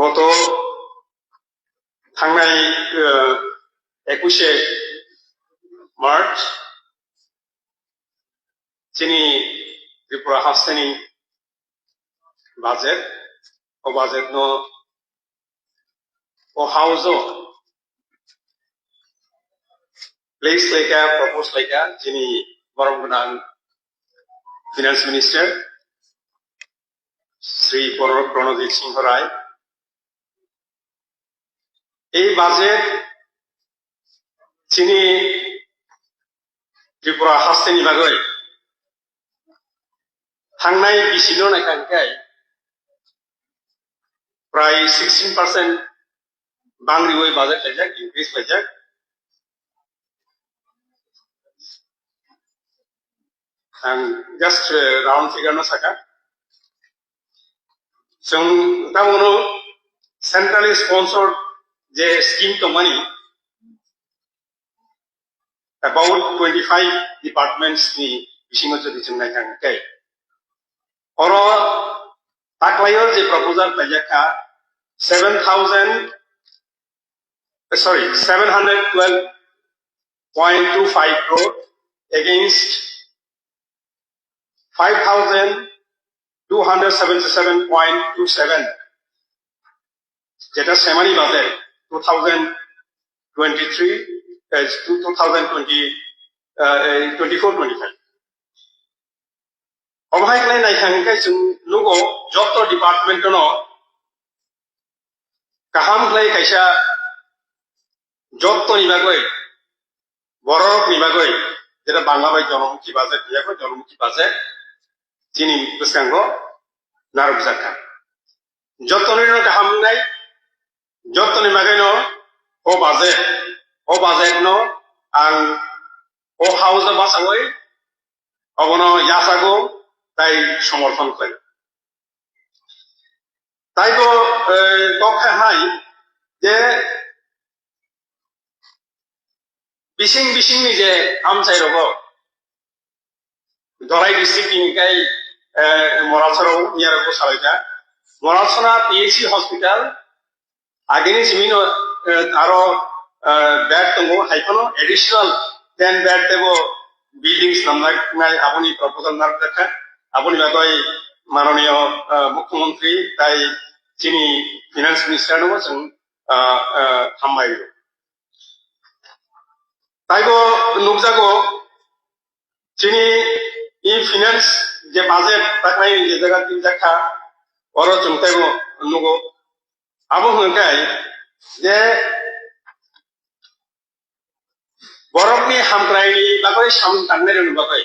গত থাংনাই একুশে মার্চ তিনি ত্রিপুরা হাসেনি বাজেট ও বাজেট ন ও হাউজ ও প্লেস লেখা প্রপোজ লেখা, যিনি বরং প্রধান ফিনান্স মিনিস্টার শ্রী প্রণজিৎ সিংহ রায়। এই বাজেট যিনি ত্রিপুরা हास्टेनि बागै थांनाय बिसिल' नायखांखाय प्राय सिक्सटिन पार्सेन्ट बांग्रिवै बाजेट लायजाक इनक्रिज लायजाक आं जास्ट राउन्ड फिगारनो साका जों तामुनो सेन्ट्रेलि sponsored the scheme to money, about 25 departments ni bisingocho dichungnai kang kai. Oro taklayor je proposal tajaka 7,000 sorry 712.25 crore against 5,277.27 যেটা সেমানি budget 2023 as 2020, uh, 24, 25. Ang hain na ihang kay sung lugo job department no kaham klay kaisa job to nibagoi বরফ নিবাগই যেটা বাংলা ভাই জনমুখী budget নিবাগই জনমুখী budget তিনি বেসাঙ্গ নারক জাখা যতনের কাহাম নাই jottoni mageno o baje o বাজে no ang o hauza basangoi অবন ইয়াসাগো তাই সমর্থন করে তাই তো কক্ষে হাই, যে বিশিং বিশিং যে আমচাই রব ধরাই ডিস্ট্রিক্ট ইনকাই মরালসর নিয়ার বসালাইটা মরালসনা পিএইচসি হসপিটাল আগেনি জিমিন আরও ব্যাট দঙ্গ হাইফানো এডিশনাল টেন ব্যাট দেব বিল্ডিংস নামনা নাই আপনি প্রপোজাল নাম দেখা আপনি লাগাই মাননীয় মুখ্যমন্ত্রী তাই যিনি ফিনান্স মিনিস্টার নব যেন সামাই তাইব নুকজাগ যিনি ই ফিনান্স যে বাজেট তাকাই যে জায়গা তিন দেখা বড় চুমতাইব নুগো আবহ এটাই যে বরফনি হামক্রাইনি বাকই সাম তাংনের অনুবাকই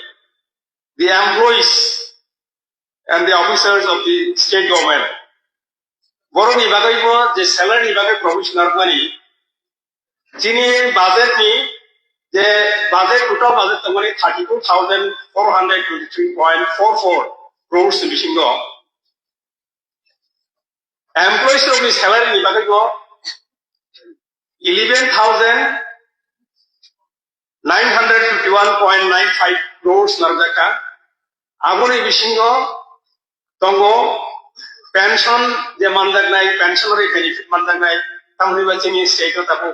the employees and the officers of the state government বরং ইবাগই যে স্যালারি ইবাগে প্রফেশনাল মানি যিনি বাজেট নি যে বাজেট টোটাল বাজেট তোমার thirty two thousand four hundred twenty three point four four crores বিশিঙ্গ employees of his salary ni bagai ko 11951.95 crores nardaka আগুনে bisingo তঙ্গ pension যে মানদাক নাই পেনশনারি বেনিফিট মানদাক নাই, তাহলে বা চিনি স্টেট তাকো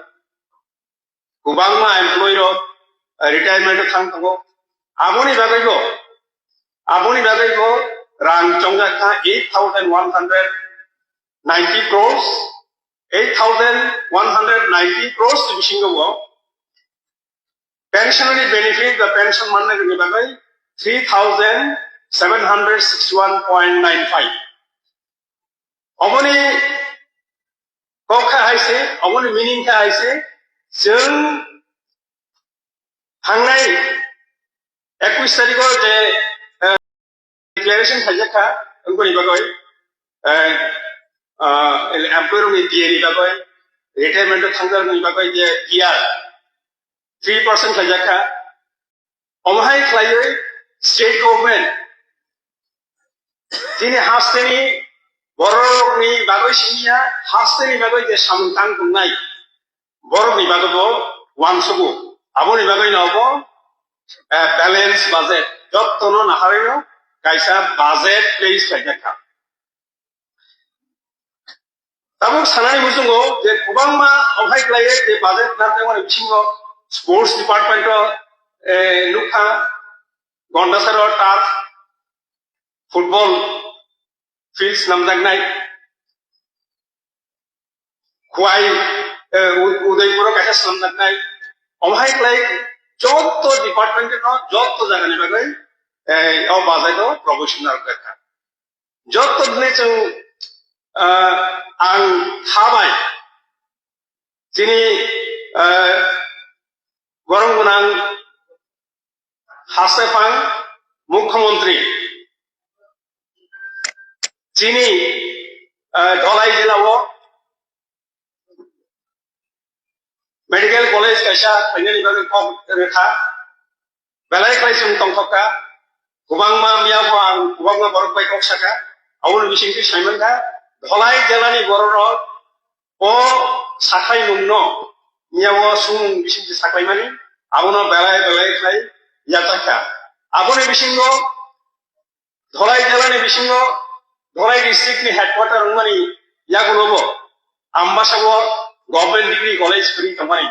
গোবাং মা এমপ্লয়ি র রিটায়ারমেন্ট থাং তাকো আবনি বাগাইগো আবনি বাগাইগো রাং চঙ্গা কা 8100 तामनिबा जोंनि स्टेटआव दाबो गोबांमा एमप्लय रिटायरमेन्ट थांनांगौ आबनि बागैबो आबनि बागैबो रां चंगाखा eight thousand one hundred ninety crores eight thousand one hundred ninety crores बिसिङाव पेन्सननि એમ્પ્લોયરોની દિયે નિભાગોય retirement થંગર નિભાગોય જે દિયાર থ্রি পার্সেন্ট খাজাকা অমহাই খাইয়ে স্টেট গভর্নমেন্ট তিনি হাসতেনি বড়নি বাগৈ সিনিয়া হাসতেনি বাগৈ যে সামন্তাং নাই। বড়নি বাগব, ওয়ান সবু আবনি বাগৈ নহব ব্যালেন্স বাজেট যত্ন নাহারেও কাইসা বাজেট প্লেস খাইজাকা 따봉 사나이 무슨고 이제 고방마 어하이클라이에 이제 맞은 나한테만 미친 거 스포츠 디파트먼트 에 루카 건다사로 타스 ফুটবল ফিল্ডস নামজাক নাই খোয়াই উদয়পুরের কাছে নামজাক নাই অমায়িক লাইক যত ডিপার্টমেন্টে ন যত জায়গা নিবাগে অবাজায় প্রফেশনাল দেখা যত দিনে আং হামায় যিনি গরম গুনাং হাসেফাং মুখ্যমন্ত্রী। যিনি ধলাই জেলা ও মেডিকেল কলেজ কেসা ফাইনাল বিভাগের কম রেখা বেলাই খাইছে টংকা গোবাংমা মিয়া গোবাংমা বরফ বাইক সাকা আউল বিশিংটি সাইমন ধলাই জেলানি গরর ও সাখাই মুন্ন মিয়াও সুং বিশিং সাখাই মানি, আবনো বেলায় বেলায় খাই ইয়াতাকা আবনে বিশিঙ্গ ধলাই জেলানি বিশিঙ্গ ধলাই ডিস্ট্রিক্ট নি হেডকোয়ার্টার উমানি ইয়াগো লব আম্বাসাব গভর্নমেন্ট ডিগ্রি কলেজ ফ্রি তোমানি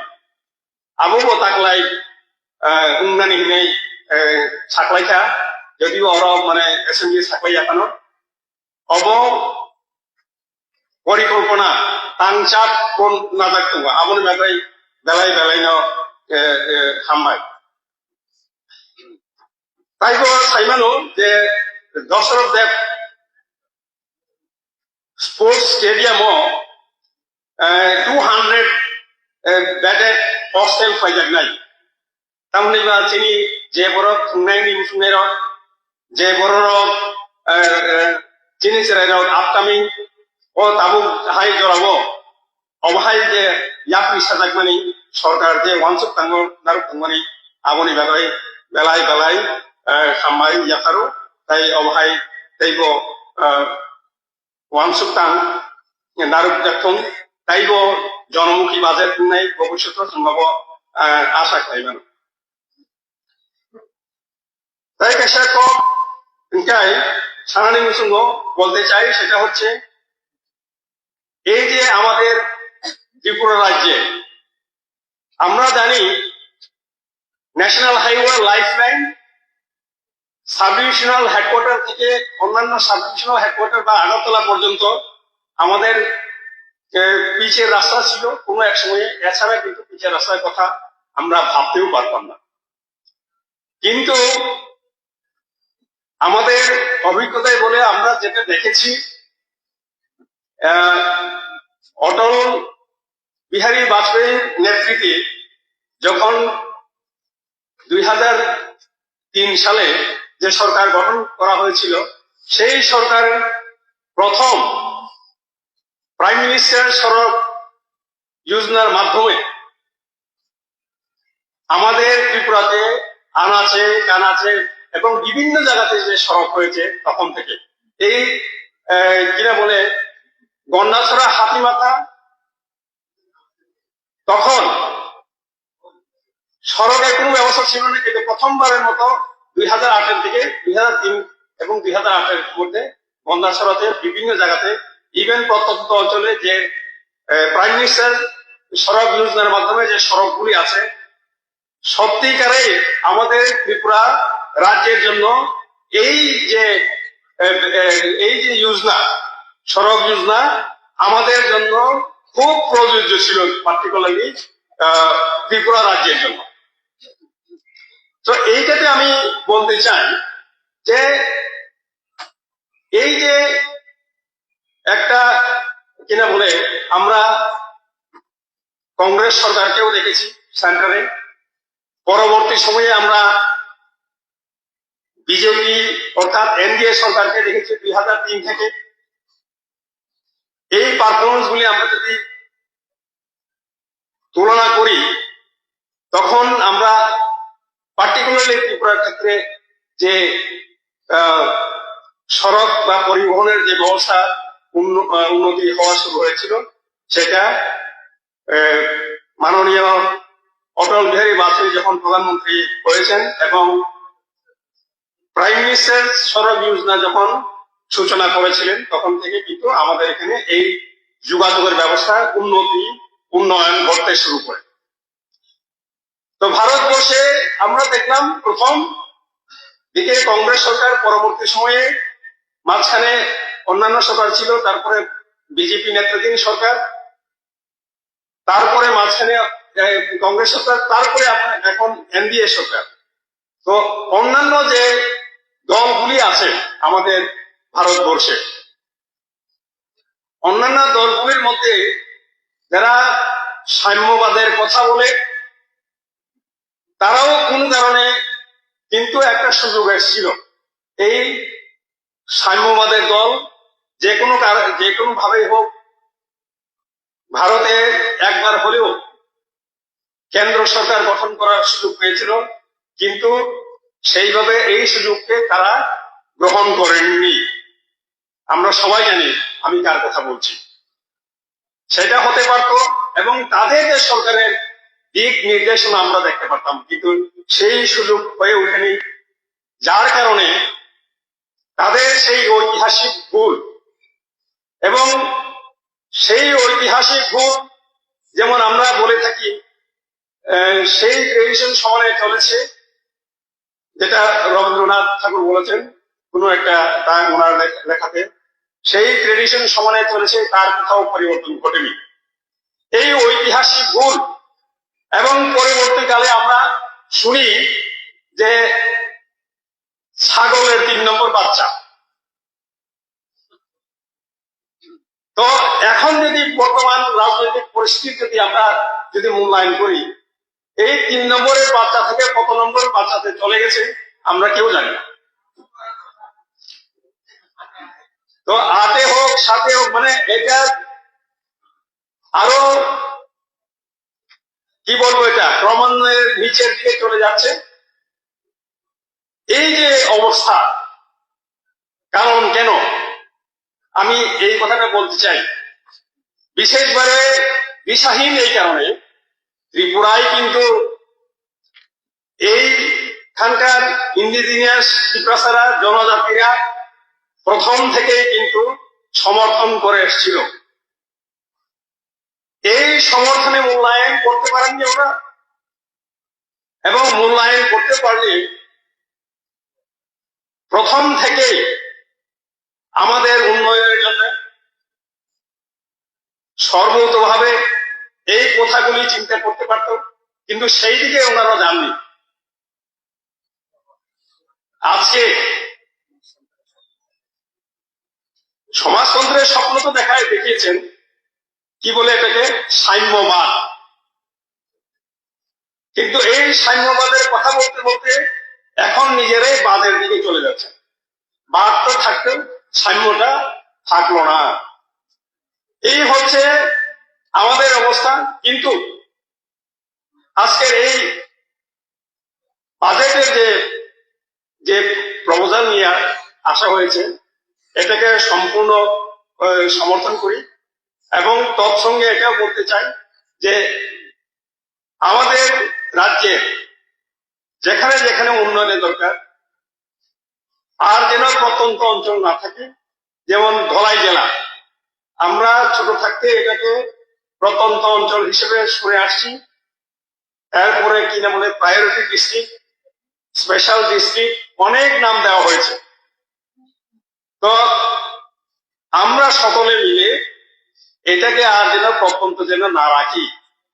আবো তাকলাই উমনানি হিনে সাকলাইখা যদিও ওরা মানে এসএমবি সাকলাই এখন অব পরিকল্পনা তান চাপ কোন না থাকতো আমার বেলাই বেলাই বেলাই না হামাই তাই তো সাইমানো যে Dasharath Deb sports stadium two hundred বেডে হস্টেল ফাইজাক নাই। তাহলে মানে বা চিনি, যে বড় খুনাইনি উসুনের যে বড় চিনি সেরাই আপকামিং ও তাবু হাই জরাবো। অবহাই যে ইয়াপি সাজাকমানি সরকার যে ওয়ানসুক তাঙ্গ, নারুক তাঙ্গমানি আবনি বাগাই বেলায় বেলায় খাম্বাই ইয়াকারো, তাই অবহাই তাইব ওয়ানসুক তাং, নারুক দেখুন, তাইব জনমুখী বাজেট খুंनाय ভবিষ্যৎ সম্ভব আশা খাইবেন তাই কাছে তো সারানি মুসুঙ্গ বলতে চাই, সেটা হচ্ছে এই যে আমাদের ত্রিপুরা রাজ্যে, আমরা জানি national highway lifeline subdivisional headquarter থেকে অন্যান্য সাব ডিভিশনাল হেডকোয়ার্টার বা আগরতলা পর্যন্ত আমাদের পিচের রাস্তা ছিল কোনো এক সময়ে। এছাড়া কিন্তু পিচের রাস্তার কথা আমরা ভাবতেও পারতাম না। কিন্তু আমাদের অভিজ্ঞতায় বলে আমরা যেটা দেখেছি অটল বিহারী বাজপেয়ীর নেতৃত্বে যখন দুই হাজার তিন সালে যে সরকার গঠন করা হয়েছিল, সেই সরকার প্রথম প্রাইম মিনিস্টার সড়ক যোজনার মাধ্যমে আমাদের ত্রিপুরাতে আনাচে, কানাচে এবং বিভিন্ন জায়গাতে যে সড়ক হয়েছে তখন থেকে। এই কিনা বলে গন্ডাছড়া হাতিমাথা তখন সড়কের কোনো ব্যবস্থা ছিল না, কিন্তু প্রথমবারের মতো দুই হাজার আটের দিকে, দুই হাজার তিন এবং দুই হাজার আটের মধ্যে গন্ডাছড়াতে বিভিন্ন জায়গাতে ইভেন প্রত্যন্ত অঞ্চলে যে প্রাইম মিনিস্টার সড়ক যোজনার মাধ্যমে যে সড়কগুলি আছে সত্যিকারে আমাদের ত্রিপুরা রাজ্যের জন্য এই যে এই যে যোজনা সড়ক যোজনা আমাদের জন্য খুব প্রযোজ্য ছিল পার্টিকুলারলি ত্রিপুরা রাজ্যের জন্য। তো এইটাতে আমি বলতে চাই যে, এই যে একটা কিনা বলে, আমরা কংগ্রেস সরকারকেও দেখেছি সেন্টারে। পরবর্তী সময়ে আমরা বিজেপি অর্থাৎ এনডিএ সরকারকে দেখেছি দুই হাজার তিন থেকে। এই পারফরমেন্স গুলি আমরা যদি তুলনা করি, তখন আমরা পার্টিকুলারলি ত্রিপুরার ক্ষেত্রে যে সড়ক বা পরিবহনের যে ব্যবস্থা উন্নতি হওয়া শুরু হয়েছিল, সেটা মাননীয় অটল বিহারী বাজপেয়ী যখন প্রধানমন্ত্রী হয়েছেন এবং প্রাইম মিনিস্টার সড়ক যোজনা যখন সূচনা করেছিলেন তখন থেকে কিন্তু আমাদের এখানে এই যোগাযোগের ব্যবস্থা উন্নতি, উন্নয়ন ঘটতে শুরু করে। তো ভারতবর্ষে আমরা দেখলাম প্রথম দিকে কংগ্রেস সরকার পরবর্তী সময়ে মাঝখানে অন্যান্য সরকার ছিল, তারপরে বিজেপি নেতৃত্বাধীন সরকার, তারপরে মাঝখানে কংগ্রেস সরকার, তারপরে এখন এনডিএ সরকার। তো অন্যান্য যে দলগুলি আছে, আমাদের ভারতবর্ষে। অন্যান্য দলগুলির মধ্যে যারা সাম্যবাদের কথা বলে, তারাও কোন কারণে কিন্তু একটা সুযোগ এসেছিল। এই সাম্যবাদের দল যে কোনো যে কোনো ভাবে হোক, ভারতে একবার হলেও কেন্দ্র সরকার গঠন করার সুযোগ পেয়েছিল, কিন্তু সেইভাবে এই সুযোগকে তারা গ্রহণ করেননি। আমরা সবাই জানি আমি কার কথা বলছি। সেটা হতে পারতো এবং তাদের যে সরকারের দিক নির্দেশনা আমরা দেখতে পারতাম, কিন্তু সেই সুযোগ হয়ে ওঠেনি। যার কারণে তাদের সেই ঐতিহাসিক ভুল এবং সেই ঐতিহাসিক ভুল, যেমন আমরা বলে থাকি সেই ট্রেডিশন সমানে চলেছে, যেটা রবীন্দ্রনাথ ঠাকুর বলেছেন, কোন একটা ওনার লেখাতে। সেই ট্রেডিশন সমানে চলেছে, তার কোথাও পরিবর্তন ঘটেনি। এই ঐতিহাসিক ভুল এবং পরবর্তীকালে আমরা শুনি যে ছাগলের তিন নম্বর বাচ্চা। তো এখন যদি বর্তমান রাজনৈতিক পরিস্থিতি যদি আমরা যদি মূল্যায়ন করি, এই তিন নম্বরের বাচ্চা থেকে কত নম্বর বাচ্চাতে চলে গেছে, আমরা কেউ জানি না। তো আটে হোক, সাথে হোক মানে এটা আরও কি বলব এটা? ক্রমান্বয়ে নিচের দিকে চলে যাচ্ছে। এই যে অবস্থা, কারণ কেন? আমি এই কথাটা বলতে চাই। বিশেষভাবে দিশাহীন এই কারণে ত্রিপুরায় কিন্তু এইখানকার ইন্ডিজিনিয়াস ত্রিপুরাসারা জনজাতিরা প্রথম থেকে কিন্তু সমর্থন করে এসেছিল। এই সমর্থনে মূল্যায়ন করতে পারেননি ওরা। এবং মূল্যায়ন করতে পারলে প্রথম থেকে আমাদের উন্নয়নের জন্য সর্বতভাবে এই কথাগুলি চিন্তা করতে পারত, কিন্তু সেই দিকে ওনারা যাননি। আজকে সমাজতন্ত্রের স্বপ্ন তো দেখায়, দেখিয়েছেন। কি বলে এটাকে? সাম্যবাদ। কিন্তু এই সাম্যবাদের কথা বলতে বলতে এখন নিজেরাই বাদের দিকে চলে যাচ্ছে বাদ তো থাকতেও সাম্যটা থাকল না। এই হচ্ছে আমাদের অবস্থা। কিন্তু আজকের এই বাজেটের যে যে প্রপোজাল নিয়ে আসা হয়েছে এটাকে সম্পূর্ণ সমর্থন করি। এবং তৎসঙ্গে এটাও বলতে চাই যে আমাদের রাজ্যে যেখানে যেখানে উন্নয়নের দরকার, আর যেন প্রত্যন্ত অঞ্চল না থাকে, যেমন ধলাই জেলা। আমরা ছোট থাকতে এটাকে প্রত্যন্ত অঞ্চল হিসেবে শুনে আসছি। তারপরে কি না বলে, প্রায়োরিটি ডিস্ট্রিক্ট, স্পেশাল ডিস্ট্রিক্ট, অনেক নাম দেওয়া হয়েছে। তো আমরা সকলে মিলে এটাকে আর যেন প্রত্যন্ত যেন না রাখি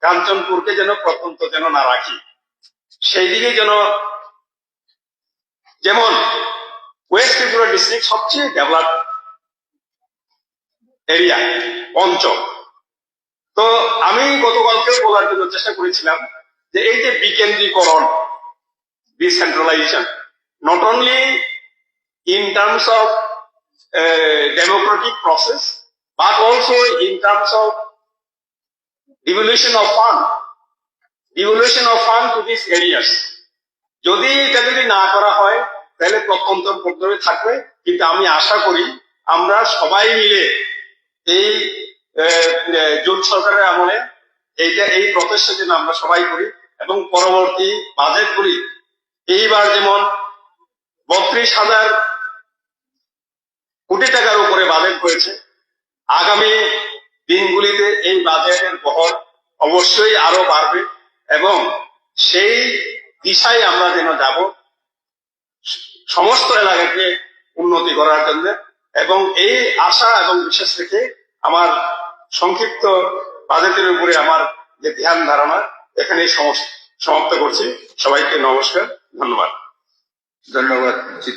কাঞ্চনপুরকে যেন প্রত্যন্ত যেন না রাখি। সেই দিকে যেন যেমন ওয়েস্ট ত্রিপুরা ডিস্ট্রিক্ট সবচেয়ে ডেভেলপ এরিয়া অঞ্চল। তো আমি গতকালকে বলার জন্য চেষ্টা করেছিলাম যে এই যে বিকেন্দ্রীকরণ decentralisation not only in terms uh, democratic process, but also in terms of devolution of fund, devolution of fund to these areas. যদি এটা যদি না করা হয় তাহলে প্রত্যন্ত পদ্ধতি থাকবে কিন্তু আমি আশা করি আমরা সবাই মিলে এই জোট সরকারের আমলে এইটা এই প্রচেষ্টা যেন আমরা সবাই করি এবং পরবর্তী বাজেট করি এইবার যেমন বত্রিশ হাজার কোটি টাকার উপরে বাজেট হয়েছে। আগামী দিনগুলিতে এই বাজেটের বহর অবশ্যই আরও বাড়বে এবং সেই দিশায় আমরা যেন যাব, সমস্ত এলাকাকে উন্নতি করার জন্য এবং এই আশা এবং বিশেষ রেখে আমার সংক্ষিপ্ত বাজেটের উপরে আমার যে ধ্যান ধারণা এখানে সমাপ্ত করছি। সবাইকে নমস্কার, ধন্যবাদ। ধন্যবাদ